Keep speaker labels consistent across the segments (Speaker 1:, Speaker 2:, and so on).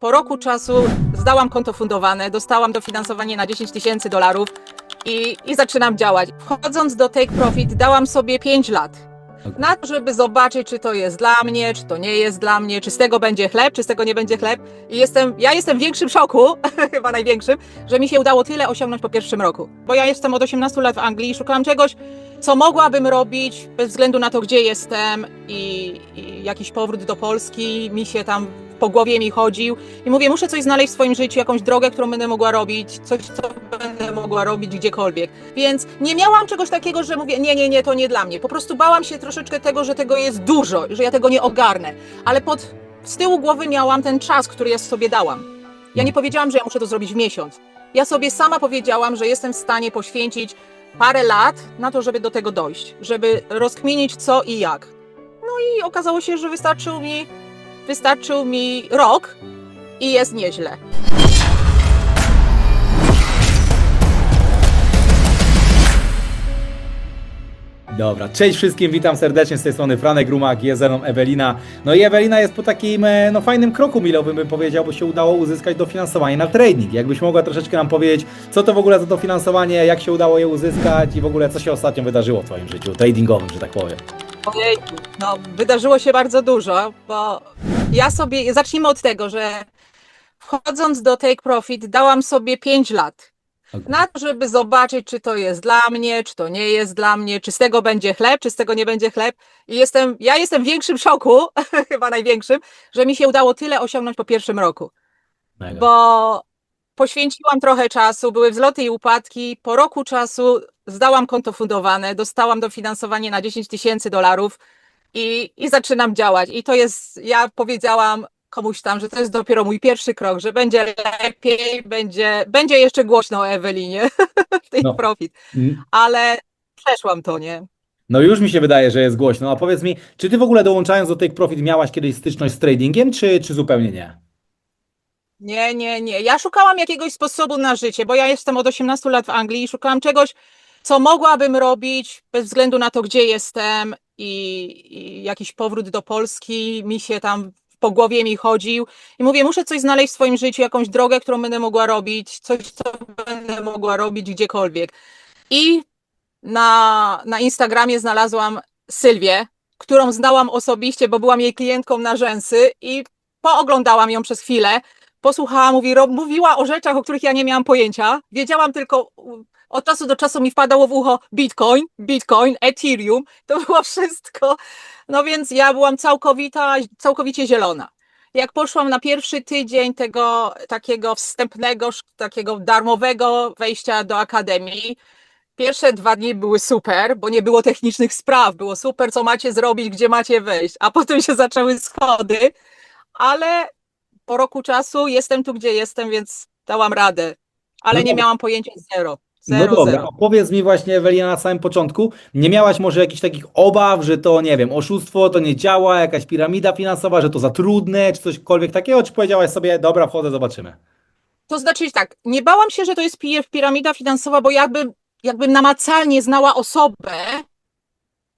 Speaker 1: Po roku czasu zdałam konto fundowane, dostałam dofinansowanie na 10 tysięcy dolarów i, i zaczynam działać. Wchodząc do Take Profit dałam sobie 5 lat. Na to, żeby zobaczyć, czy to jest dla mnie, czy to nie jest dla mnie, czy z tego będzie chleb, czy z tego nie będzie chleb. I jestem, ja jestem w większym szoku, chyba największym, że mi się udało tyle osiągnąć po pierwszym roku. Bo ja jestem od 18 lat w Anglii i szukałam czegoś, co mogłabym robić bez względu na to, gdzie jestem i, i jakiś powrót do Polski mi się tam po głowie mi chodził. I mówię, muszę coś znaleźć w swoim życiu, jakąś drogę, którą będę mogła robić, coś, co będę mogła robić gdziekolwiek. Więc nie miałam czegoś takiego, że mówię, nie, nie, nie, to nie dla mnie. Po prostu bałam się troszeczkę tego, że tego jest dużo, że ja tego nie ogarnę. Ale pod, z tyłu głowy miałam ten czas, który ja sobie dałam. Ja nie powiedziałam, że ja muszę to zrobić w miesiąc. Ja sobie sama powiedziałam, że jestem w stanie poświęcić parę lat na to, żeby do tego dojść, żeby rozkminić co i jak. No i okazało się, że wystarczył mi, wystarczył mi rok i jest nieźle.
Speaker 2: Dobra, cześć wszystkim, witam serdecznie z tej strony Franek Rumak, jest ze mną Ewelina. No i Ewelina jest po takim e, no, fajnym kroku milowym, bym powiedział, bo się udało uzyskać dofinansowanie na trading. Jakbyś mogła troszeczkę nam powiedzieć, co to w ogóle za dofinansowanie, jak się udało je uzyskać i w ogóle co się ostatnio wydarzyło w Twoim życiu tradingowym, że tak powiem.
Speaker 1: Ojejku, no wydarzyło się bardzo dużo, bo ja sobie, zacznijmy od tego, że wchodząc do Take Profit dałam sobie 5 lat na to, żeby zobaczyć, czy to jest dla mnie, czy to nie jest dla mnie, czy z tego będzie chleb, czy z tego nie będzie chleb. I jestem, ja jestem w większym szoku, chyba największym, że mi się udało tyle osiągnąć po pierwszym roku,
Speaker 2: Mega.
Speaker 1: bo poświęciłam trochę czasu, były wzloty i upadki. Po roku czasu zdałam konto fundowane, dostałam dofinansowanie na 10 tysięcy dolarów i, i zaczynam działać. I to jest, ja powiedziałam komuś tam, że to jest dopiero mój pierwszy krok, że będzie lepiej, będzie, będzie jeszcze głośno o Ewelinie w tej
Speaker 2: No.
Speaker 1: profit,
Speaker 2: Mm,
Speaker 1: ale przeszłam to, nie?
Speaker 2: No już mi się wydaje, że jest głośno, a powiedz mi, czy Ty w ogóle dołączając do Take Profit miałaś kiedyś styczność z tradingiem, czy, czy zupełnie nie?
Speaker 1: Nie, nie, nie. Ja szukałam jakiegoś sposobu na życie, bo ja jestem od 18 lat w Anglii i szukałam czegoś, co mogłabym robić bez względu na to, gdzie jestem i, i jakiś powrót do Polski mi się tam po głowie mi chodził. I mówię, muszę coś znaleźć w swoim życiu, jakąś drogę, którą będę mogła robić, coś, co będę mogła robić gdziekolwiek. I na, na Instagramie znalazłam Sylwię, którą znałam osobiście, bo byłam jej klientką na rzęsy i pooglądałam ją przez chwilę posłuchała, mówi, mówiła o rzeczach, o których ja nie miałam pojęcia. Wiedziałam tylko, od czasu do czasu mi wpadało w ucho Bitcoin, Bitcoin, Ethereum, to było wszystko. No więc ja byłam całkowita, całkowicie zielona. Jak poszłam na pierwszy tydzień tego takiego wstępnego, takiego darmowego wejścia do akademii, Pierwsze dwa dni były super, bo nie było technicznych spraw. Było super, co macie zrobić, gdzie macie wejść. A potem się zaczęły schody, ale po roku czasu jestem tu, gdzie jestem, więc dałam radę. Ale
Speaker 2: No
Speaker 1: nie miałam pojęcia zero.
Speaker 2: No
Speaker 1: Zero,
Speaker 2: dobra,
Speaker 1: zero.
Speaker 2: opowiedz mi właśnie Ewelina na samym początku, nie miałaś może jakichś takich obaw, że to nie wiem, oszustwo, to nie działa, jakaś piramida finansowa, że to za trudne, czy cośkolwiek takiego, czy powiedziałaś sobie, dobra, wchodzę, zobaczymy.
Speaker 1: To znaczy tak, nie bałam się, że to jest pi- piramida finansowa, bo jakbym, jakbym namacalnie znała osobę,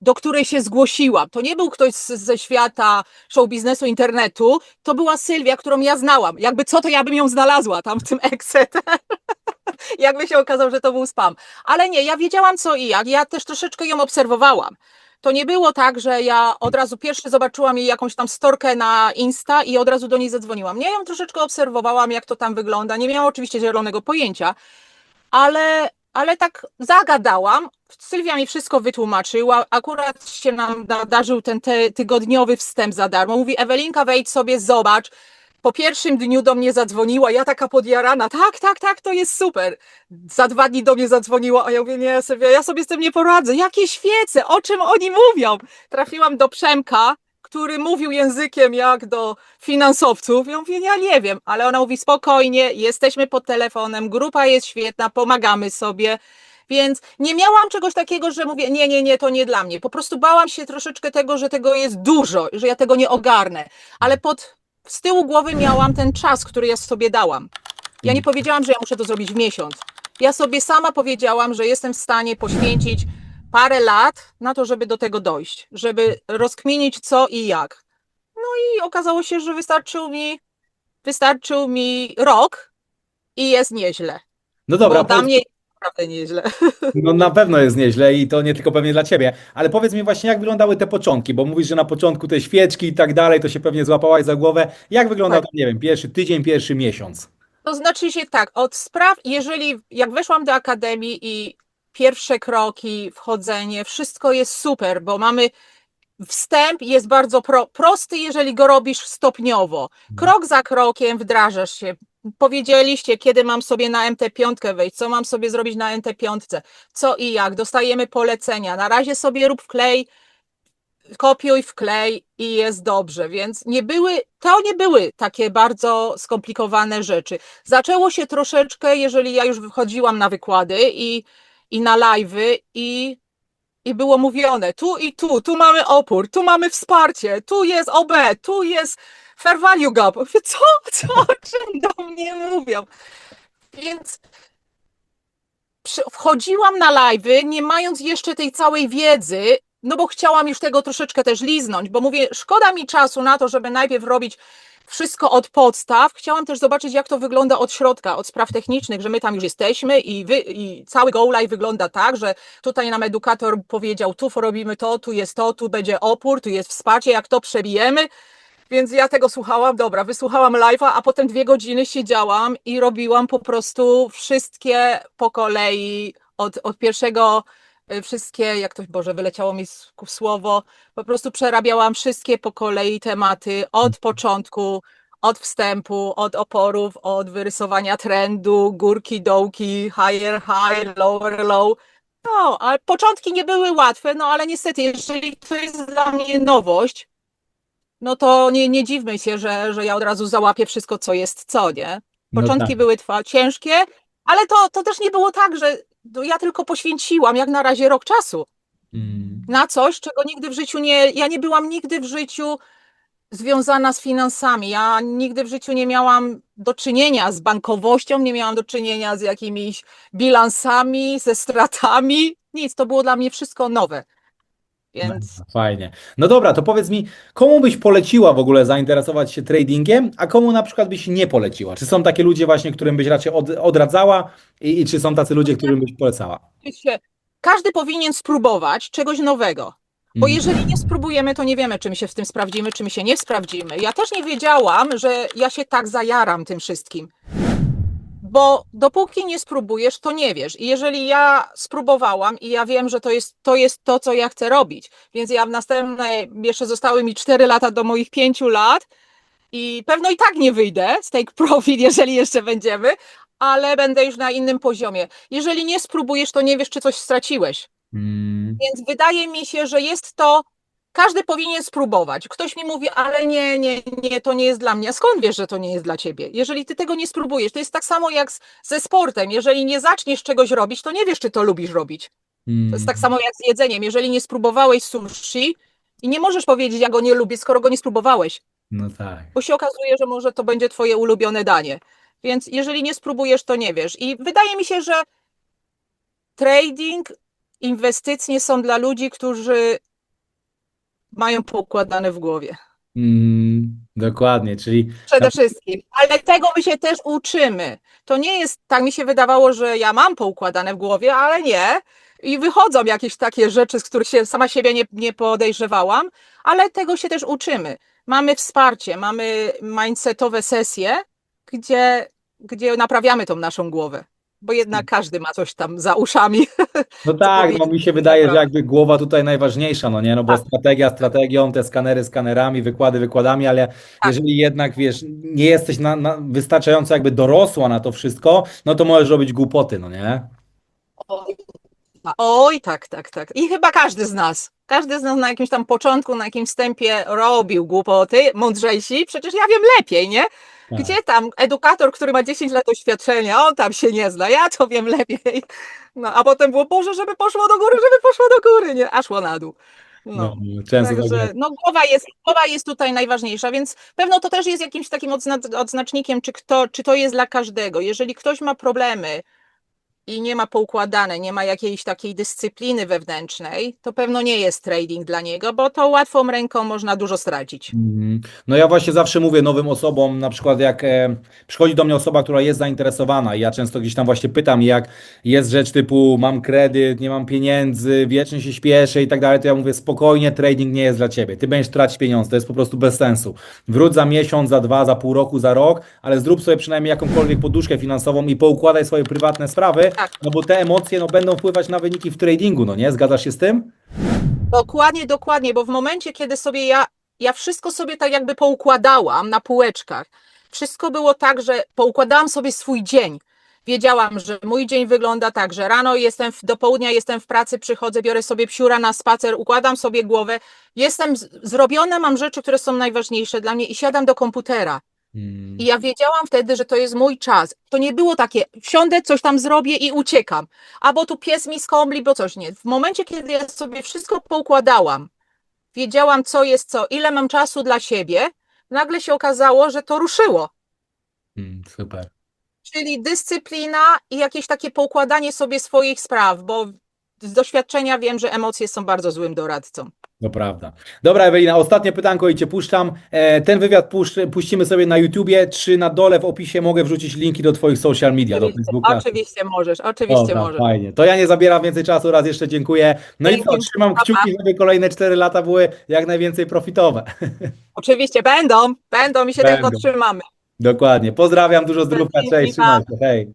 Speaker 1: do której się zgłosiłam. To nie był ktoś z, ze świata show biznesu, internetu, to była Sylwia, którą ja znałam. Jakby co, to ja bym ją znalazła tam w tym Exet. Jakby się okazało, że to był spam. Ale nie, ja wiedziałam co i jak. Ja też troszeczkę ją obserwowałam. To nie było tak, że ja od razu pierwszy zobaczyłam jej jakąś tam storkę na Insta i od razu do niej zadzwoniłam. Nie, ją troszeczkę obserwowałam, jak to tam wygląda. Nie miałam oczywiście zielonego pojęcia, ale, ale tak zagadałam. Sylwia mi wszystko wytłumaczyła. Akurat się nam nadarzył ten te, tygodniowy wstęp za darmo. Mówi, Ewelinka, wejdź sobie, zobacz. Po pierwszym dniu do mnie zadzwoniła, ja taka podjarana, tak, tak, tak, to jest super. Za dwa dni do mnie zadzwoniła, a ja mówię, nie, Sylwia, ja sobie z tym nie poradzę. Jakie świece, o czym oni mówią? Trafiłam do Przemka, który mówił językiem jak do finansowców. Ja mówię, ja nie wiem, ale ona mówi, spokojnie, jesteśmy pod telefonem, grupa jest świetna, pomagamy sobie. Więc nie miałam czegoś takiego, że mówię, nie, nie, nie, to nie dla mnie. Po prostu bałam się troszeczkę tego, że tego jest dużo, że ja tego nie ogarnę. Ale pod, z tyłu głowy miałam ten czas, który ja sobie dałam. Ja nie powiedziałam, że ja muszę to zrobić w miesiąc. Ja sobie sama powiedziałam, że jestem w stanie poświęcić parę lat na to, żeby do tego dojść, żeby rozkminić co i jak. No i okazało się, że wystarczył mi, wystarczył mi rok i jest nieźle.
Speaker 2: No dobra,
Speaker 1: Bo dla mnie naprawdę nieźle.
Speaker 2: No na pewno jest nieźle i to nie tylko pewnie dla ciebie, ale powiedz mi właśnie, jak wyglądały te początki, bo mówisz, że na początku te świeczki i tak dalej, to się pewnie złapałaś za głowę. Jak wyglądał
Speaker 1: Tak.
Speaker 2: nie wiem, pierwszy tydzień, pierwszy miesiąc?
Speaker 1: To znaczy się tak, od spraw, jeżeli jak weszłam do akademii i pierwsze kroki, wchodzenie, wszystko jest super, bo mamy wstęp jest bardzo pro, prosty, jeżeli go robisz stopniowo. Krok za krokiem wdrażasz się. Powiedzieliście, kiedy mam sobie na MT5 wejść, co mam sobie zrobić na MT5, co i jak. Dostajemy polecenia. Na razie sobie rób wklej, kopiuj, wklej i jest dobrze. Więc nie były, to nie były takie bardzo skomplikowane rzeczy. Zaczęło się troszeczkę, jeżeli ja już wychodziłam na wykłady i, i na live'y i, i było mówione tu i tu, tu mamy opór, tu mamy wsparcie, tu jest OB, tu jest fair value gap. Co, co, o czym do mnie mówią? Więc wchodziłam na live'y, nie mając jeszcze tej całej wiedzy, no bo chciałam już tego troszeczkę też liznąć, bo mówię, szkoda mi czasu na to, żeby najpierw robić wszystko od podstaw. Chciałam też zobaczyć, jak to wygląda od środka, od spraw technicznych, że my tam już jesteśmy i, wy, i cały go live wygląda tak, że tutaj nam edukator powiedział, tu robimy to, tu jest to, tu będzie opór, tu jest wsparcie, jak to przebijemy. Więc ja tego słuchałam, dobra, wysłuchałam live'a, a potem dwie godziny siedziałam i robiłam po prostu wszystkie po kolei, od, od pierwszego, y, wszystkie, jak to, Boże, wyleciało mi słowo, po prostu przerabiałam wszystkie po kolei tematy od początku, od wstępu, od oporów, od wyrysowania trendu, górki, dołki, higher, high, lower, low. No, ale początki nie były łatwe, no ale niestety, jeżeli to jest dla mnie nowość, no to nie, nie dziwmy się, że, że ja od razu załapię wszystko, co jest co, nie?
Speaker 2: No
Speaker 1: Początki
Speaker 2: tak.
Speaker 1: były trwa, ciężkie, ale to, to też nie było tak, że no ja tylko poświęciłam jak na razie rok czasu
Speaker 2: Mm.
Speaker 1: na coś, czego nigdy w życiu nie. Ja nie byłam nigdy w życiu związana z finansami. Ja nigdy w życiu nie miałam do czynienia z bankowością, nie miałam do czynienia z jakimiś bilansami, ze stratami. Nic, to było dla mnie wszystko nowe. Więc.
Speaker 2: No, Fajnie. No dobra, to powiedz mi, komu byś poleciła w ogóle zainteresować się tradingiem, a komu na przykład byś nie poleciła? Czy są takie ludzie właśnie, którym byś raczej od, odradzała i, i czy są tacy ludzie, którym byś polecała?
Speaker 1: Każdy powinien spróbować czegoś nowego. Bo
Speaker 2: Mm.
Speaker 1: jeżeli nie spróbujemy, to nie wiemy, czy my się w tym sprawdzimy, czy my się nie sprawdzimy. Ja też nie wiedziałam, że ja się tak zajaram tym wszystkim. Bo dopóki nie spróbujesz, to nie wiesz. I jeżeli ja spróbowałam i ja wiem, że to jest to, jest to co ja chcę robić, więc ja w następnej, jeszcze zostały mi 4 lata do moich 5 lat i pewno i tak nie wyjdę z take profit, jeżeli jeszcze będziemy, ale będę już na innym poziomie. Jeżeli nie spróbujesz, to nie wiesz, czy coś straciłeś.
Speaker 2: Mm.
Speaker 1: Więc wydaje mi się, że jest to. Każdy powinien spróbować. Ktoś mi mówi, ale nie, nie, nie, to nie jest dla mnie. Skąd wiesz, że to nie jest dla ciebie? Jeżeli ty tego nie spróbujesz, to jest tak samo jak z, ze sportem. Jeżeli nie zaczniesz czegoś robić, to nie wiesz, czy to lubisz robić. To jest tak samo jak z jedzeniem. Jeżeli nie spróbowałeś sushi i nie możesz powiedzieć, ja go nie lubię, skoro go nie spróbowałeś,
Speaker 2: No tak.
Speaker 1: bo się okazuje, że może to będzie twoje ulubione danie. Więc jeżeli nie spróbujesz, to nie wiesz. I wydaje mi się, że trading, inwestycje są dla ludzi, którzy mają poukładane w głowie.
Speaker 2: Mm, dokładnie, czyli
Speaker 1: Przede wszystkim. Ale tego my się też uczymy. To nie jest, tak mi się wydawało, że ja mam poukładane w głowie, ale nie. I wychodzą jakieś takie rzeczy, z których się sama siebie nie, nie podejrzewałam, ale tego się też uczymy. Mamy wsparcie, mamy mindsetowe sesje, gdzie, gdzie naprawiamy tą naszą głowę. Bo jednak każdy ma coś tam za uszami.
Speaker 2: No tak, no mi się wydaje, że jakby głowa tutaj najważniejsza, no nie, no bo
Speaker 1: Tak.
Speaker 2: strategia strategią, te skanery skanerami, wykłady wykładami, ale
Speaker 1: Tak.
Speaker 2: jeżeli jednak, wiesz, nie jesteś na, na wystarczająco jakby dorosła na to wszystko, no to możesz robić głupoty, no nie?
Speaker 1: Oj, tak, tak, tak. I chyba każdy z nas, każdy z nas na jakimś tam początku, na jakimś wstępie robił głupoty, mądrzejsi, przecież ja wiem lepiej, nie?
Speaker 2: Tak.
Speaker 1: Gdzie tam edukator, który ma 10 lat doświadczenia, on tam się nie zna, ja to wiem lepiej. No, a potem było, Boże, żeby poszło do góry, żeby poszło do góry, nie? A szło na dół. No.
Speaker 2: No, często tak
Speaker 1: Także no, głowa, jest, głowa jest tutaj najważniejsza, więc pewno to też jest jakimś takim odzna- odznacznikiem, czy, kto, czy to jest dla każdego. Jeżeli ktoś ma problemy i nie ma poukładane, nie ma jakiejś takiej dyscypliny wewnętrznej, to pewno nie jest trading dla niego, bo to łatwą ręką można dużo stracić.
Speaker 2: Mhm. No ja właśnie zawsze mówię nowym osobom, na przykład jak e, przychodzi do mnie osoba, która jest zainteresowana i ja często gdzieś tam właśnie pytam, jak jest rzecz typu mam kredyt, nie mam pieniędzy, wiecznie się śpieszę i tak dalej, to ja mówię spokojnie, trading nie jest dla ciebie. Ty będziesz tracić pieniądze, to jest po prostu bez sensu. Wróć za miesiąc, za dwa, za pół roku, za rok, ale zrób sobie przynajmniej jakąkolwiek poduszkę finansową i poukładaj swoje prywatne sprawy,
Speaker 1: Tak.
Speaker 2: no bo te emocje no, będą wpływać na wyniki w tradingu, no nie? Zgadzasz się z tym?
Speaker 1: Dokładnie, dokładnie, bo w momencie, kiedy sobie ja, ja wszystko sobie tak jakby poukładałam na półeczkach, wszystko było tak, że poukładałam sobie swój dzień. Wiedziałam, że mój dzień wygląda tak, że rano jestem, w, do południa jestem w pracy, przychodzę, biorę sobie psiura na spacer, układam sobie głowę, jestem z- zrobiona, mam rzeczy, które są najważniejsze dla mnie i siadam do komputera.
Speaker 2: Mm.
Speaker 1: I ja wiedziałam wtedy, że to jest mój czas. To nie było takie, wsiądę, coś tam zrobię i uciekam. Albo tu pies mi skąbli, bo coś nie. W momencie, kiedy ja sobie wszystko poukładałam, wiedziałam, co jest co, ile mam czasu dla siebie, nagle się okazało, że to ruszyło.
Speaker 2: Mm, super.
Speaker 1: Czyli dyscyplina i jakieś takie poukładanie sobie swoich spraw, bo z doświadczenia wiem, że emocje są bardzo złym doradcą.
Speaker 2: To prawda. Dobra, Ewelina, ostatnie pytanko i Cię puszczam. E, ten wywiad puszcz, puścimy sobie na YouTubie, czy na dole w opisie mogę wrzucić linki do Twoich social media, do
Speaker 1: Oczywiście,
Speaker 2: Facebooka?
Speaker 1: oczywiście możesz, oczywiście
Speaker 2: Dobra,
Speaker 1: możesz.
Speaker 2: fajnie. To ja nie zabieram więcej czasu, raz jeszcze dziękuję. No i co,
Speaker 1: Dzięki,
Speaker 2: trzymam kciuki, żeby kolejne 4 lata były jak najwięcej profitowe.
Speaker 1: Oczywiście będą, będą i się
Speaker 2: Będą.
Speaker 1: tego trzymamy.
Speaker 2: Dokładnie. Pozdrawiam, dużo zdrówka,
Speaker 1: Dzięki,
Speaker 2: cześć, trzymaj się, hej.